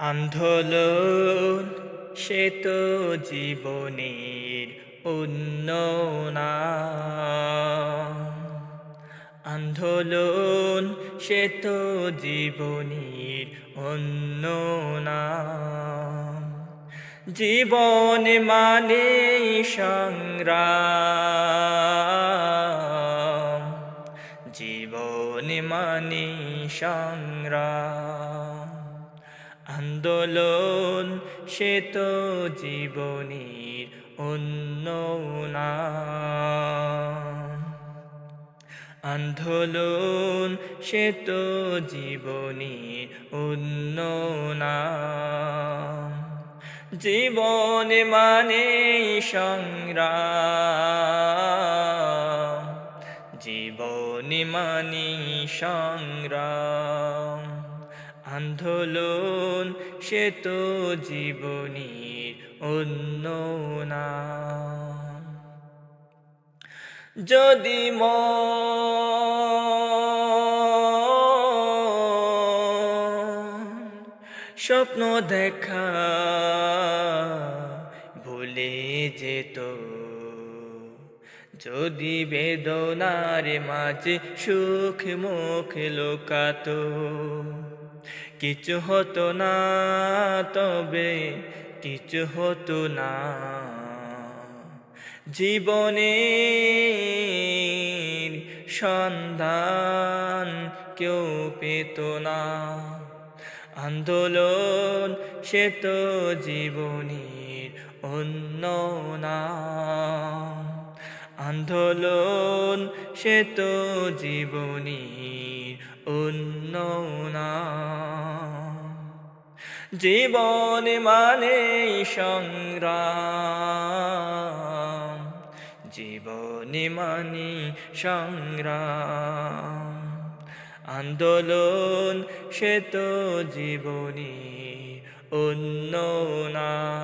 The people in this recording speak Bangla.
আন্দোলন, সে তো জীবনের উন্নয়না। আন্দোলন, সে তো জীবনের উন্নয়না। জীবন মানে সংগ্রাম। জীবন মানে সংগ্রাম। আন্দোলন, সে তো জীবনের উন্নয়না আন্দোলন, সে তো জীবনের উন্নয়না জীবন মানে সংগ্রাম। জীবন মানে সংগ্রাম। আন্দোলন, সে তো জীবনের উন্নয়না যদি ম স্বপ্ন দেখা ভুলে যেত, যদি বেদনার মাঝে সুখ মুখ লোকাত কিছু হতো না, তবে কিছু হতো না। জীবনের সন্ধান কেউ পেত না। আন্দোলন সে তো জীবনের না। আন্দোলন সে তো জীবনের উন্নয়না। জীবন মানে সংগ্রাম। জীবন মানে সংগ্রাম। আন্দোলন সে তো জীবনী উন্নয়না।